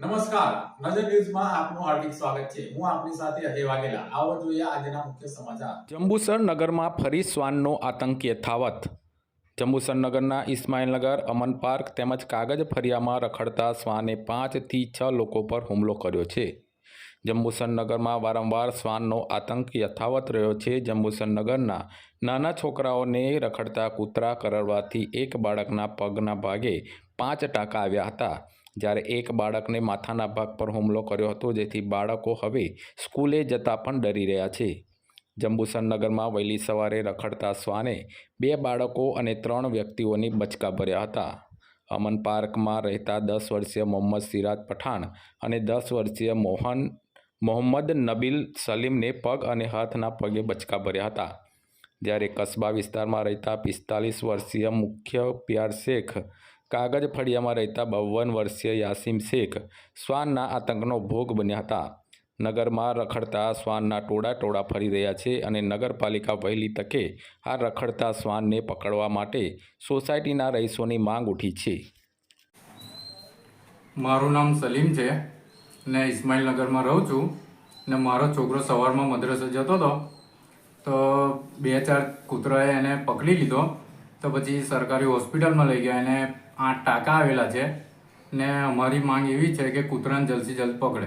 નમસ્કાર. નજર ન્યૂઝમાં આપનું હાર્દિક સ્વાગત છે. હું આપની સાથે અજય વાઘેલા. આવો જોઈએ આજના મુખ્ય સમાચાર. જંબુસર નગરમાં ફરી શ્વાનનો આતંક યથાવત. જંબુસર નગરના ઇસ્માઇલનગર અમન પાર્ક તેમજ કાગજ ફરિયામાં રખડતા શ્વાને પાંચથી છ લોકો પર હુમલો કર્યો છે. જંબુસર નગરમાં વારંવાર શ્વાનનો આતંક યથાવત રહ્યો છે. જંબુસર નગરના નાના છોકરાઓને રખડતા કૂતરા કરડવાથી એક બાળકના પગના ભાગે પાંચ ટાંકા આવ્યા હતા. જ્યારે એક બાળકને માથાના ભાગ પર હુમલો કર્યો હતો, જેથી બાળકો હવે સ્કૂલે જતા પણ ડરી રહ્યા છે. જંબુસર નગરમાં વહેલી સવારે રખડતા શ્વાને બે બાળકો અને ત્રણ વ્યક્તિઓની બચકા ભર્યા હતા. અમન પાર્કમાં રહેતા દસ વર્ષીય મોહમ્મદ સિરાજ પઠાણ અને દસ વર્ષીય મોહન, મોહમ્મદ નબીલ સલીમને પગ અને હાથના પગે બચકા ભર્યા હતા. જ્યારે કસ્બા વિસ્તારમાં રહેતા પિસ્તાલીસ વર્ષીય મુખ્ય પ્યાર શેખ કાગજ ફળિયામાં રહેતા બાવન વર્ષીય યાસીમ શેખ શ્વાનના આતંકનો ભોગ બન્યા હતા. નગરમાં રખડતા શ્વાનના ટોળા ટોળા ફરી રહ્યા છે અને નગરપાલિકા વહેલી તકે આ રખડતા શ્વાનને પકડવા માટે સોસાયટીના રહીશોની માંગ ઉઠી છે. મારું નામ સલીમ છે. ને ઇસ્માઇલનગરમાં રહું છું. ને મારો છોકરો સવારમાં મદ્રસે જતો હતો. તો બે ચાર કૂતરાએ એને પકડી લીધો. તો પછી સરકારી હોસ્પિટલમાં લઈ ગયા એને આઠ ટાંકા આવેલા છે. ને અમારી માંગ એવી છે કે કૂતરાને જલ્દથી જલ્દ પકડે.